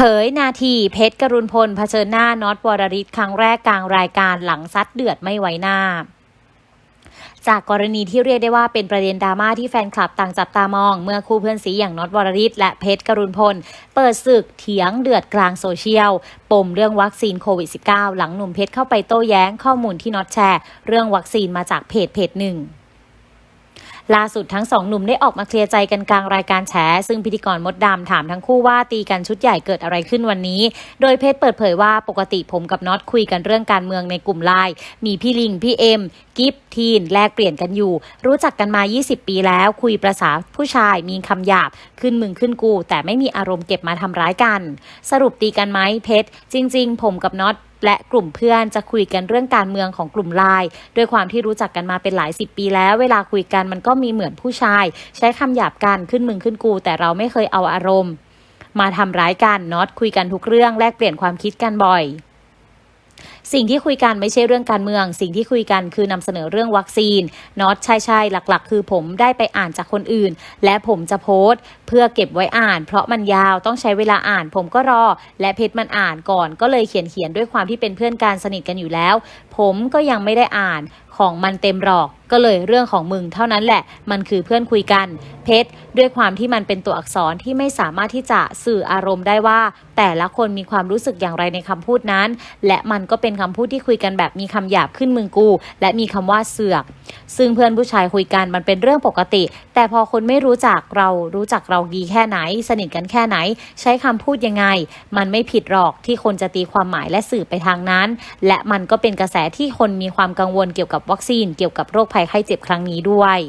ผยนาทีเพชรกรุณพลเผชิญหน้าน็อตวรริศครั้งแรกกลางรายการหลังซัดเดือดไม่ไว้หน้าจากกรณีที่เรียกได้ว่าเป็นประเด็นดราม่าที่แฟนคลับต่างจับตามอง เมื่อคู่เพื่อนสีอย่างน็อตวรริศและเพชรกรุณพล เปิดศึกเถียงเดือดกลางโซเชียล ปมเรื่องวัคซีนโควิด -19 หลังหนุ่มเพชรเข้าไปโต้แย้งข้อมูลที่น็อตแชร์ เรื่องวัคซีนมาจากเพจเพจหนึ่ง ล่าสุดทั้งสองหนุ่มได้ออกมาเคลียร์ใจกันกลางรายการแฉซึ่งพิธีกรมดดำถามทั้งคู่ว่าตีกันชุดใหญ่เกิดอะไรขึ้นวันนี้ โดยเพชรเปิดเผยว่าปกติผมกับน็อตคุยกันเรื่องการเมืองในกลุ่มไลน์มีพี่ลิง พี่เอ็ม กิฟทีน แลกเปลี่ยนกันอยู่ รู้จักกันมา 20 ปีแล้ว คุยประษาผู้ชายมีคำหยาบ ขึ้นมึงขึ้นกู แต่ไม่มีอารมณ์เก็บมาทำร้ายกัน สรุปตีกันไหมเพชรจริง ๆ ผมกับน็อต และกลุ่มเพื่อนจะคุยกันเรื่องการเมืองของกลุ่มไลน์ด้วยความที่รู้จักกันมาเป็นหลายสิบปีแล้ว เวลาคุยกันมันก็มีเหมือนผู้ชาย ใช้คำหยาบกันขึ้นมึงขึ้นกู แต่เราไม่เคยเอาอารมณ์ มาทำร้ายกันน็อตคุยกันทุกเรื่องแลกเปลี่ยนความคิดกันบ่อย สิ่งที่คุยกันไม่ใช่เรื่องการเมือง สิ่งที่คุยกันคือนำเสนอเรื่องวัคซีนน็อตใช่ใช่ๆหลักๆ คือผมได้ไปอ่านจากคนอื่น และผมจะโพสต์ เพื่อเก็บไว้อ่าน เพราะมันยาวต้องใช้เวลาอ่าน ผมก็รอ และเพชรมันอ่านก่อน ก็เลยเขียนเขียนๆด้วยความที่เป็นเพื่อนการสนิทกันอยู่แล้ว ผมก็ยังไม่ได้อ่าน ของมันเต็มหรอก ก็เลยเรื่องของมึงเท่านั้นแหละ มันคือเพื่อนคุยกัน เพชรด้วยความที่มันเป็นตัวอักษรที่ไม่สามารถที่จะสื่ออารมณ์ได้ว่า แต่ละคนมีความรู้สึกอย่างไรในคำพูดนั้น และมันก็เป็นคำพูดที่คุยกันแบบมีคำหยาบขึ้นมึงกู และมีคำว่าเสือก ซึ่งเพื่อนผู้ชายคุยกันมันเป็นเรื่องปกติ แต่พอคนไม่รู้จักเรารู้จักเราดีแค่ไหน สนิทกันแค่ไหน ใช้คำพูดยังไง มันไม่ผิดหรอกที่คนจะตีความหมายและสื่อไปทางนั้น และมันก็เป็นกระแสที่คนมีความกังวลเกี่ยวกับวัคซีนเกี่ยวกับโรคภัยไข้เจ็บครั้งนี้ด้วย